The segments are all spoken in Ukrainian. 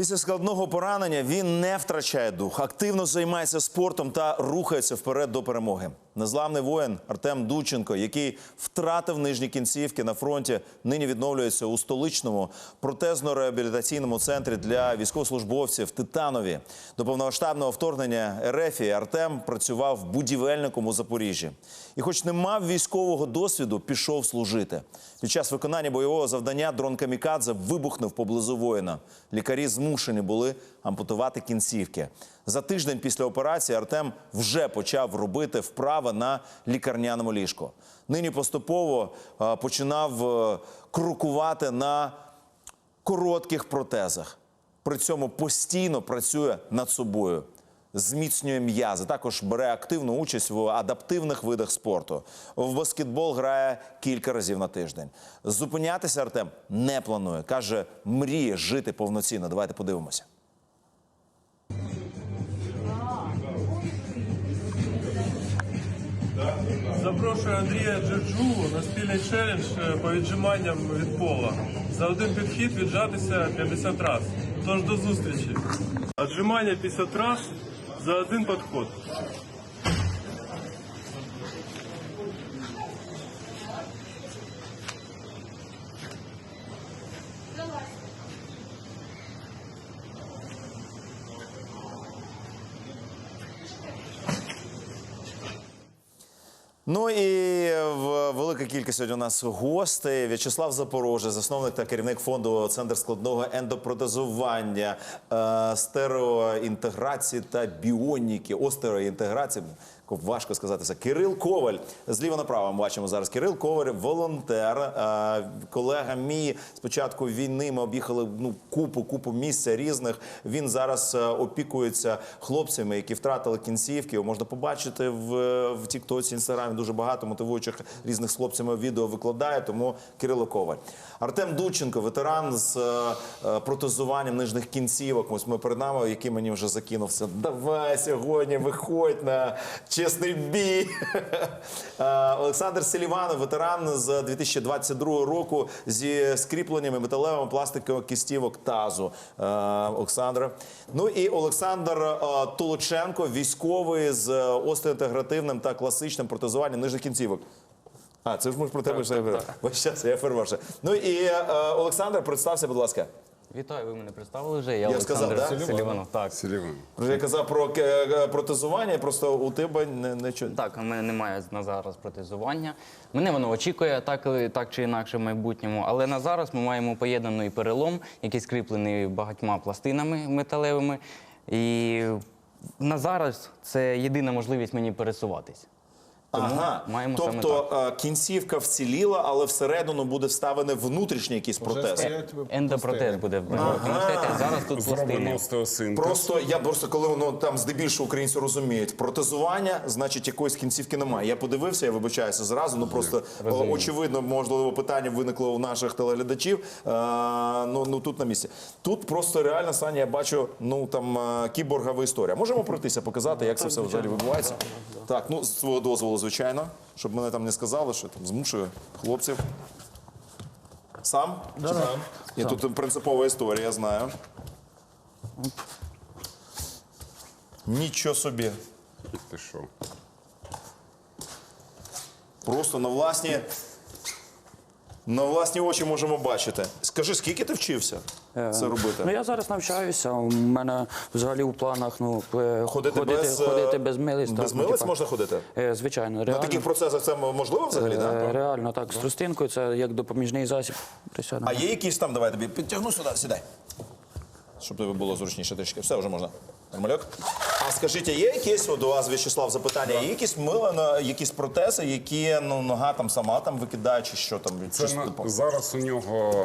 Після складного поранення він не втрачає дух, активно займається спортом та рухається вперед до перемоги. Незламний воїн Артем Дученко, який втратив нижні кінцівки на фронті, нині відновлюється у столичному протезно-реабілітаційному центрі для військовослужбовців Титанові. До повномасштабного вторгнення РФ Артем працював будівельником у Запоріжжі. І, хоч не мав військового досвіду, пішов служити. Під час виконання бойового завдання дрон Камікадзе вибухнув поблизу воїна. Лікарі змушені були ампутувати кінцівки. За тиждень після операції Артем вже почав робити вправи на лікарняному ліжку. Нині поступово е, починав е, крокувати на коротких протезах. При цьому постійно працює над собою, зміцнює м'язи. Також бере активну участь в адаптивних видах спорту. В баскетбол грає кілька разів на тиждень. Зупинятися Артем не планує. каже, мріє жити повноцінно. Давайте подивимося. Запрошую Андрія Джерджу на спільний челендж е, по віджиманням від пола. За один підхід віджатися 50 разів. Тож до зустрічі. Отжимання 50 разів за один підход. Ну і велика кількість сьогодні у нас гостей. В'ячеслав Запорожець, засновник та керівник фонду Центр складного ендопротезування, стероінтеграції стереоінтеграції та біоніки, остероінтеграції. Важко сказати це. Кирил Коваль. Зліва направо ми бачимо зараз. Кирил Коваль, волонтер, е, колега мій. Спочатку війни ми об'їхали ну купу, купу місця різних. Він зараз е, опікується хлопцями, які втратили кінцівки. Його можна побачити в, в Тіктоці, Інстаграмі. Дуже багато мотивуючих різних з хлопцями відео викладає. Тому Кирило Коваль. Артем Дученко, ветеран з е, е, протезуванням нижних кінцівок. Ось ми перед нами, який мені вже закинувся. Давай сьогодні виходь на чесний бій. Е, Олександр Селіванов, ветеран з 2022 року зі скріпленнями металевими пластикових кістівок тазу. Олександра. Ну і Олександр Толоченко, військовий з остеоінтегративним та класичним протезуванням нижних кінцівок. А, це ж ми ж про тебе ще говорили. Ось зараз я переважу. Ну і е, Олександр, представся, будь ласка. Вітаю, ви мене представили вже. Я, сказав, Олександр да? Селіванов. Так. Селіван. Я казав про е, е, протезування, просто у тебе не, не чу- Так, у мене немає на зараз протезування. Мене воно очікує так, і- так чи інакше в майбутньому. Але на зараз ми маємо поєднаний перелом, який скріплений багатьма пластинами металевими. І на зараз це єдина можливість мені пересуватись. Тому Ага. маємо саме тобто е, кінцівка вціліла, але всередину буде вставлений внутрішній якийсь протез. Ендопротез буде в зараз тут Зроблено пластини. Просто я просто коли воно там здебільшого українці розуміють, протезування, значить якоїсь кінцівки немає. Я подивився, я вибачаюся зразу. Ну просто о, очевидно, можливо, питання виникло у наших телеглядачів. Е, ну, ну тут на місці. Тут просто реально Саня, я бачу, ну там е, кіборгова історія. Можемо пройтися, показати, як це все взагалі відбувається. Так, ну з свого дозволу, звичайно, щоб мене там не сказали, що там змушую хлопців. Сам? Чи сам? Ні, тут принципова історія, я знаю. Нічого собі. Ти що? Просто на власні. На власні очі можемо бачити. Скажи, скільки ти вчився це робити? Ну я зараз навчаюся. У мене взагалі у планах ну е, Ходити без, е, ходити без милиць. без так, ну, милиць типа, можна ходити? е, Звичайно, На таких процесах це можливо взагалі? Е, так? Реально, так, з тростинкою це як допоміжний засіб. Присядемо. А є якісь там, давай тобі підтягну сюди, сідай. Щоб тобі було зручніше трішки. Все вже можна. Нормальок? А скажіть, а є якісь, от у вас, В'ячеслав, запитання, є якісь мила, на- якісь протези, які ну, нога там сама там викидає, чи що там? Це чи на- зараз у нього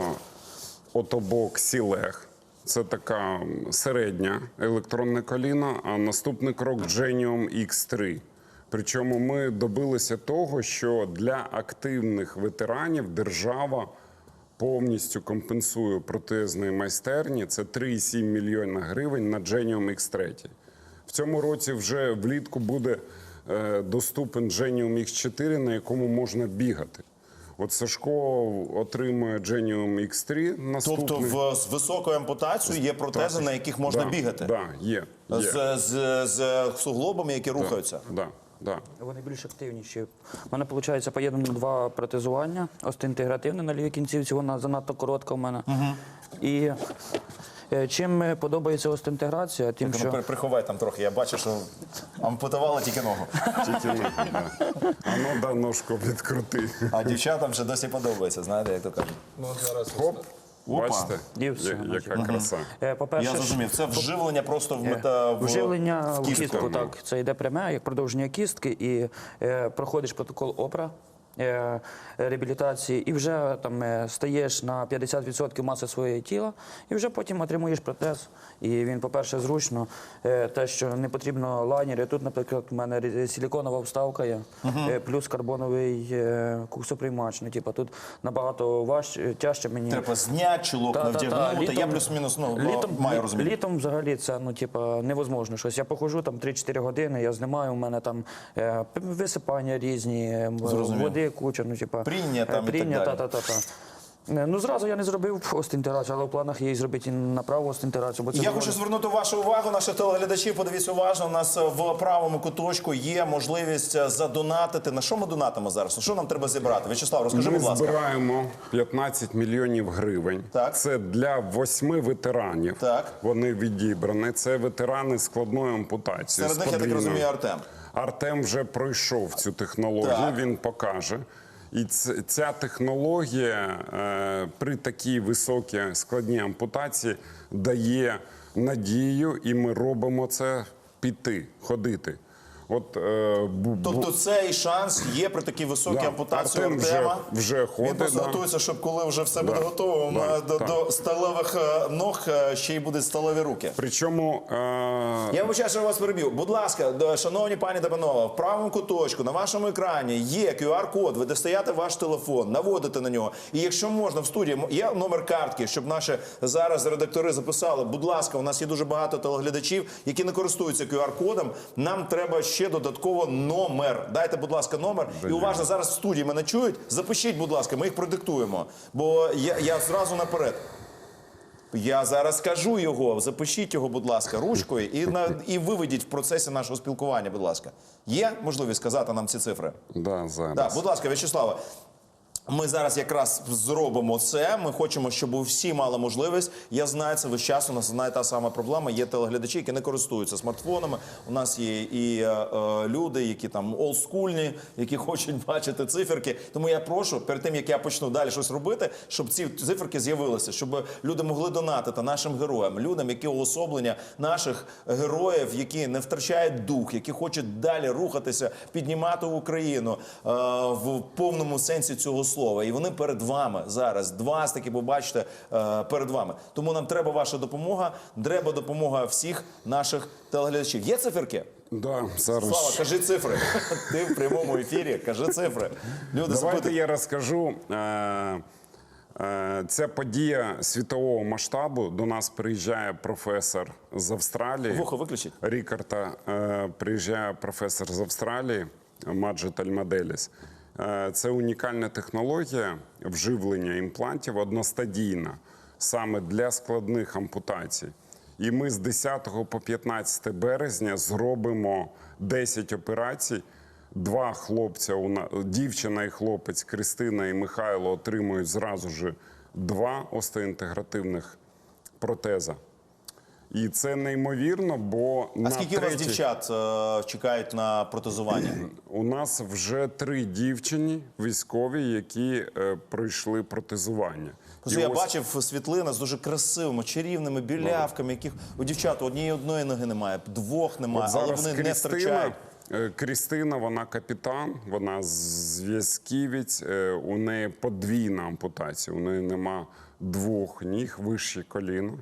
отобок Сілег. Це така середня електронне коліно, а наступний крок Genium X3. Причому ми добилися того, що для активних ветеранів держава повністю компенсує протезної майстерні. Це 3,7 мільйона гривень на Genium X3. В цьому році вже влітку буде е, доступен Genium X4, на якому можна бігати. От Сашко отримує Genium X3 наступний. Тобто в, з високою ампутацією є протези, на яких можна да, бігати. Да, є. є. З, з, з суглобами, які рухаються. Да, да. Вони більш активніші. У мене виходить поєднано два протезування. Остеінтегративне на лівій кінцівці, вона занадто коротка в мене. І е, чим е, подобається остеінтеграція, тим, Ну, що при- приховай там трохи. Я бачу, що ампутували тільки ногу. Тільки. А ну да, ножку відкрути. А дівчатам вже досі подобається, знаєте, як то кажуть. Ну, зараз Хоп, Опа. бачите, все, Я- яка краса. е, по-перше, Я зрозумів, це вживлення просто в Е, мета в, Вживлення в кістку. кістку, так. Це йде пряме, як продовження кістки, і е, проходиш протокол ОПРА. Е, Реабілітації, і вже там е, стаєш на 50% маси своєї тіла, і вже потім отримуєш протез. І він, по-перше, зручно. Е, Те, що не потрібно лайнери. Тут, наприклад, у мене силіконова вставка є, е, плюс карбоновий куксоприймач. Ну, типу, тут набагато важче, тяжче мені. Треба зняти чулок, навдягнути. Я літом- плюс-мінус ну, літом, маю розуміти. Літом взагалі це ну, типа, невозможно щось. Я походжу там 3-4 години, я знімаю, у мене там висипання різні, е, води куча, ну, типа, Принято, пріння, далі. та-та-та-та. Е, Ну, зразу я не зробив остеінтеграцію, але в планах є і зробити і на праву. Бо це Я хочу звернути вашу увагу, наших телеглядачів. Подивіться уважно. У нас в правому куточку є можливість е, задонатити. На що ми донатимо зараз? Що нам треба зібрати? Вячеслав, розкажи, Ми будь ласка. Ми збираємо 15 мільйонів гривень. Так. Це для восьми ветеранів. Так. Вони відібрані. Це ветерани складної ампутації. Серед них, я так розумію, Артем. Артем вже пройшов цю технологію, Так. він покаже. І ця технологія е, при такій високій складній ампутації дає надію, і ми робимо це піти, ходити. От, е, бу- Тобто цей шанс є при такій високій Да. ампутації Артем вже- Артема. вже Він ходить, просто да. готується, щоб коли вже все буде Да. готово, Да, до, так. до сталевих е, ног е, ще й будуть сталеві руки. Причому е, Я вибачаю, що вас переб'ю. Будь ласка, шановні пані та панове, в правому куточку на вашому екрані є QR-код. Ви достаєте ваш телефон, наводите на нього. І якщо можна в студії, є номер картки, щоб наші зараз редактори записали. Будь ласка, у нас є дуже багато телеглядачів, які не користуються QR-кодом. Нам треба ще додатково номер. Дайте, будь ласка, номер. І уважно зараз в студії мене чують. Запишіть, будь ласка, ми їх продиктуємо. Бо я, я зразу наперед. Я зараз скажу його. Запишіть його, будь ласка, ручкою і на і виведіть в процесі нашого спілкування. Будь ласка, є можливість сказати нам ці цифри? да, зараз. Так, будь ласка, В'ячеславе. Ми зараз якраз зробимо це. Ми хочемо, щоб всі мали можливість. Я знаю, це весь час у нас і та сама проблема. Є телеглядачі, які не користуються смартфонами. У нас є і е, е, люди, які там олдскульні, які хочуть бачити циферки. Тому я прошу, перед тим як я почну далі щось робити, щоб ці циферки з'явилися, щоб люди могли донатити нашим героям, людям, які уособлення наших героїв, які не втрачають дух, які хочуть далі рухатися, піднімати Україну е, в повному сенсі цього слова. І вони перед вами зараз. Два таки побачите е, перед вами. Тому нам треба ваша допомога. Треба допомога всіх наших телеглядачів. Є циферки? Да, зараз. Слава, кажи цифри. Ти в прямому ефірі. Кажи цифри. Люди Давайте запитують. я розкажу. Е, е, Це подія світового масштабу. До нас приїжджає професор з Австралії. Вухо виключіть. Рікарта приїжджає професор з Австралії Маджет Альмаделіс. Е, Це унікальна технологія вживлення імплантів одностадійна саме для складних ампутацій. І ми з 10 по 15 березня зробимо 10 операцій. Два хлопця, дівчина і хлопець Кристина і Михайло отримують зразу ж два остеінтегративних протеза. І це неймовірно, бо А на скільки у вас дівчат е, чекають на протезування? у нас вже три дівчині військові, які е, пройшли протезування. Просто я ось- бачив світлини з дуже красивими, чарівними білявками, яких у дівчат однієї одної ноги немає, двох немає, От але вони не втрачають. е, Крістина, вона капітан, вона зв'язківець, е, у неї подвійна ампутація. У неї нема двох ніг, вище коліна.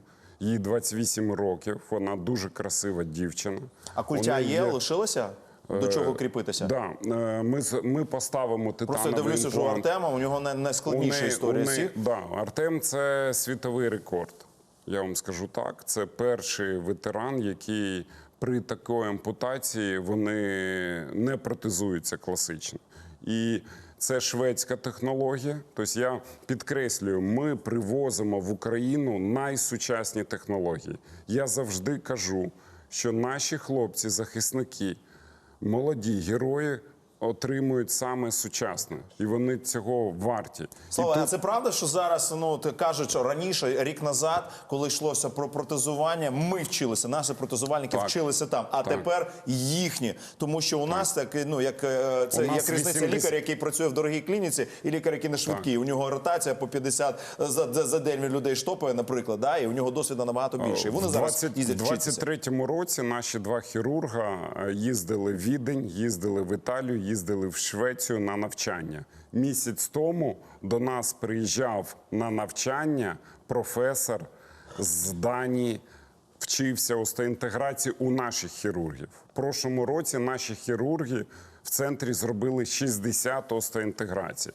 Їй 28 років, вона дуже красива дівчина. А культя неї є, лишилося? До чого кріпитися? Да, е, ми, ми поставимо титановий Просто я дивлюся, що у. Артема у нього най- найскладніша неї- історія у неї- Да, Артем це світовий рекорд. Я вам скажу так. Це перший ветеран, який при такій ампутації вони не протезуються класично. І це шведська технологія. Тобто я підкреслюю, ми привозимо в Україну найсучасні технології. Я завжди кажу, що наші хлопці, захисники, молоді герої отримують саме сучасне, і вони цього варті. Слава, тут- а це правда, що зараз ну ти кажуть, що раніше, рік назад, коли йшлося про протезування, ми вчилися, наші протезувальники Так. вчилися там, а Так. тепер їхні. Тому що у нас так, ну як е, це як різниця 80 лікар, який працює в дорогій клініці, і лікар, який не швидкий. У нього ротація по 50 за, за, за день людей штопає, наприклад, да, і у нього досвіду набагато більше. І вони В зараз 20 їздять 23-му році наші два хірурга е, їздили в Відень, їздили в Італію, їздили в Швецію на навчання. Місяць тому до нас приїжджав на навчання професор з Данії. Вчився остеінтеграції у наших хірургів. В прошлому році наші хірурги в центрі зробили 60 остеінтеграцій.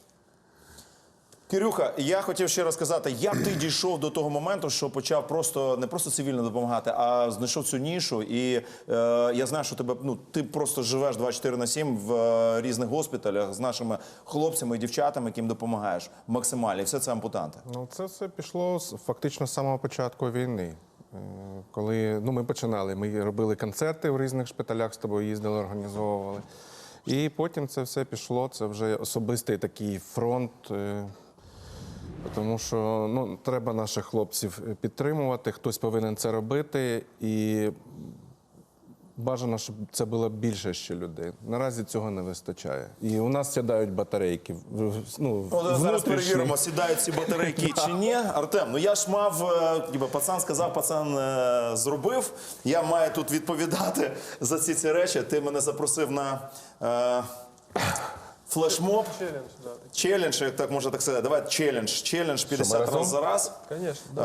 Кирюха, я хотів ще раз сказати, як ти дійшов до того моменту, що почав просто не просто цивільно допомагати, а знайшов цю нішу. І е, я знаю, що тебе ну ти просто живеш 24 на 7 в е, різних госпіталях з нашими хлопцями і дівчатами, яким допомагаєш максимально. І все це ампутанти. Ну, це все пішло з- фактично з самого початку війни. Е, Коли ну, ми починали, ми робили концерти в різних шпиталях з тобою їздили, організовували. І потім це все пішло. Це вже особистий такий фронт. е, Тому що ну, треба наших хлопців підтримувати, хтось повинен це робити. І бажано, щоб це було більше ще людей. Наразі цього не вистачає. І у нас сідають батарейки. Ну, зараз перевіримо, сідають ці батарейки чи ні. Артем, ну я ж мав, е, ніби пацан сказав, пацан е, зробив. Я маю тут відповідати за ці ці речі. Ти мене запросив на е, флешмоб. Челендж, як так можна так сказати. Давай челендж. Челендж 50 разів за раз. Конечно,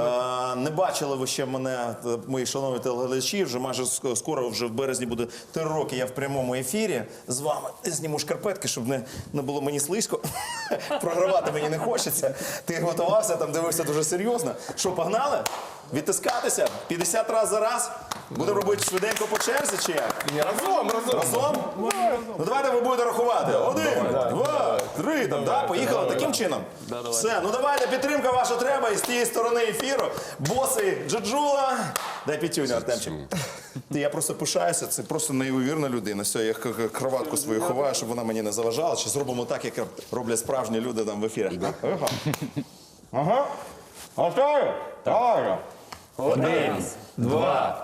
Е, не бачили ви ще мене, е, мої шановні телеглядачі. Вже майже скоро, вже в березні буде три роки. Я в прямому ефірі з вами зніму шкарпетки, щоб не, не було мені слизько. Програвати мені не хочеться. Ти готувався, там дивився дуже серйозно. Що, погнали? Відтискатися? 50 разів за раз? Будемо робити швиденько по черзі чи як? Разом, разом. Разом? Ну давайте ви будете рахувати. Один, два, три. Там, да? Поїхали таким чином. Все, ну давайте, підтримка ваша треба і з тієї сторони ефіру. Боси Джаджула. Дай п'ятюню, Артемчик. Ти, я просто пишаюся, це просто неймовірна людина. Все, я к- к- кроватку свою ховаю, щоб вона мені не заважала. Чи зробимо так, як роблять справжні люди там в ефірах. Ага. Ага. Готові? Так. Один, два,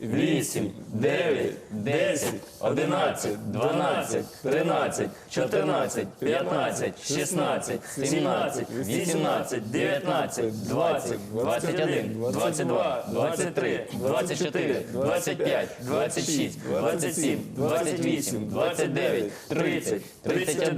вісім, дев'ять, десять, одинадцять, дванадцять, тринадцять, чотирнадцять, п'ятнадцять, шістнадцять, сімнадцять, вісімнадцять, дев'ятнадцять, двадцять, двадцять один, двадцять два, двадцять три, двадцять чотири, двадцять п'ять, двадцять шість, двадцять сім, двадцять вісім, двадцять дев'ять, тридцять, тридцять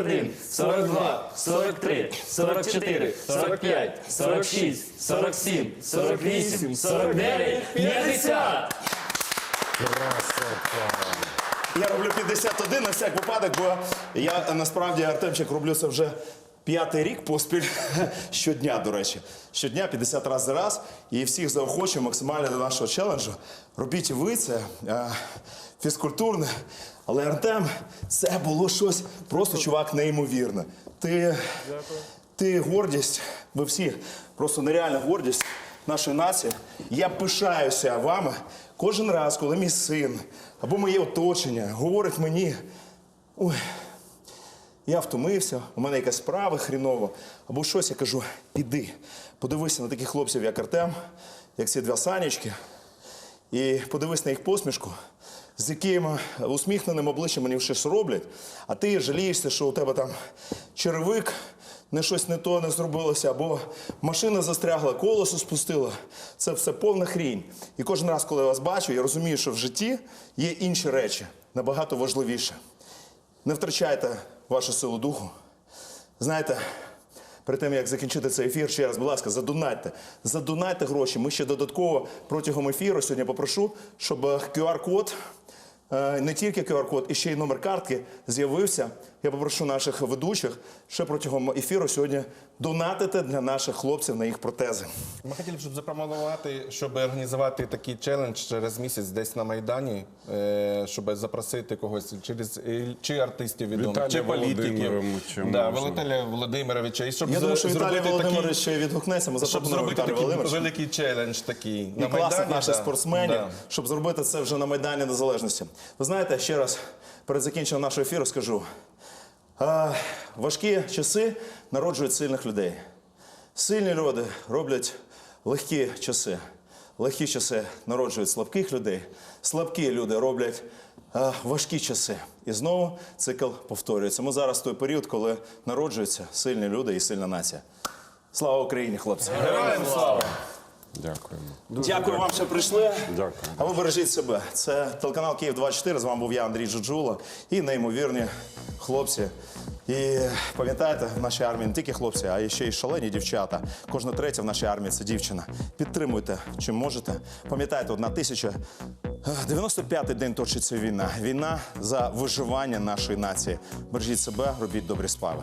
один, тридцять два, тридцять три, тридцять чотири, тридцять п'ять, тридцять шість, тридцять сім, тридцять вісім, тридцять дев'ять, сорок, сорок один, сорок два, сорок три, сорок чотири, сорок п'ять, сорок шість, сорок сім, сорок вісім, сорок дев'ять, п'ятдесят! Я роблю 51 на всяк випадок, бо я насправді Артемчик роблю це вже п'ятий рік поспіль щодня, до речі. Щодня 50 разів за раз. І всіх заохочую максимально до нашого челенджу. Робіть ви це е, фізкультурне. Але Артем, це було щось просто чувак неймовірне. Ти, ти гордість, ви всі просто нереальна гордість нашої нації. Я пишаюся вами кожен раз, коли мій син або моє оточення говорить мені, ой, я втомився, у мене якась справа хріново, або щось, я кажу, піди, подивися на таких хлопців, як Артем, як ці два санечки, і подивись на їх посмішку, з яким усміхненим обличчям вони щось роблять, а ти жалієшся, що у тебе там черевик, не щось не то не зробилося, або машина застрягла, колесо спустила. Це все повна хрінь. І кожен раз, коли я вас бачу, я розумію, що в житті є інші речі, набагато важливіше. Не втрачайте вашу силу духу. Знаєте, перед тим як закінчити цей ефір, ще раз, будь ласка, задонайте, задонайте гроші. Ми ще додатково протягом ефіру сьогодні попрошу, щоб е, QR-код, е, не тільки QR-код, і ще й номер картки з'явився я попрошу наших ведучих ще протягом ефіру сьогодні донатити для наших хлопців на їх протези. Ми хотіли б, щоб запропонувати, щоб організувати такий челендж через місяць десь на Майдані, е, щоб запросити когось через е, чи артистів відомих, Віталія чи політиків. Да, можна. Володимировича. І щоб Я думаю, що Віталій Володимирович ще відгукнеться. Ми щоб зробити такий великий челендж такий і на класних Майдані. наших да. спортсменів, Да. щоб зробити це вже на Майдані Незалежності. Ви знаєте, ще раз перед закінченням нашого ефіру скажу: важкі часи народжують сильних людей. Сильні люди роблять легкі часи. Легкі часи народжують слабких людей. Слабкі люди роблять важкі часи. І знову цикл повторюється. Ми зараз в той період, коли народжуються сильні люди і сильна нація. Слава Україні, хлопці! Героям слава! Дякуємо. Дякую вам, що прийшли. Дякую. А ви бережіть себе. Це телеканал Київ 24. З вами був я, Андрій Джуджула. І неймовірні хлопці. І пам'ятаєте, в нашій армії не тільки хлопці, а ще й шалені дівчата. Кожна третя в нашій армії це дівчина. Підтримуйте, чим можете. Пам'ятайте, одна тисяча. 95-й день точиться війна. Війна за виживання нашої нації. Бережіть себе, робіть добрі справи.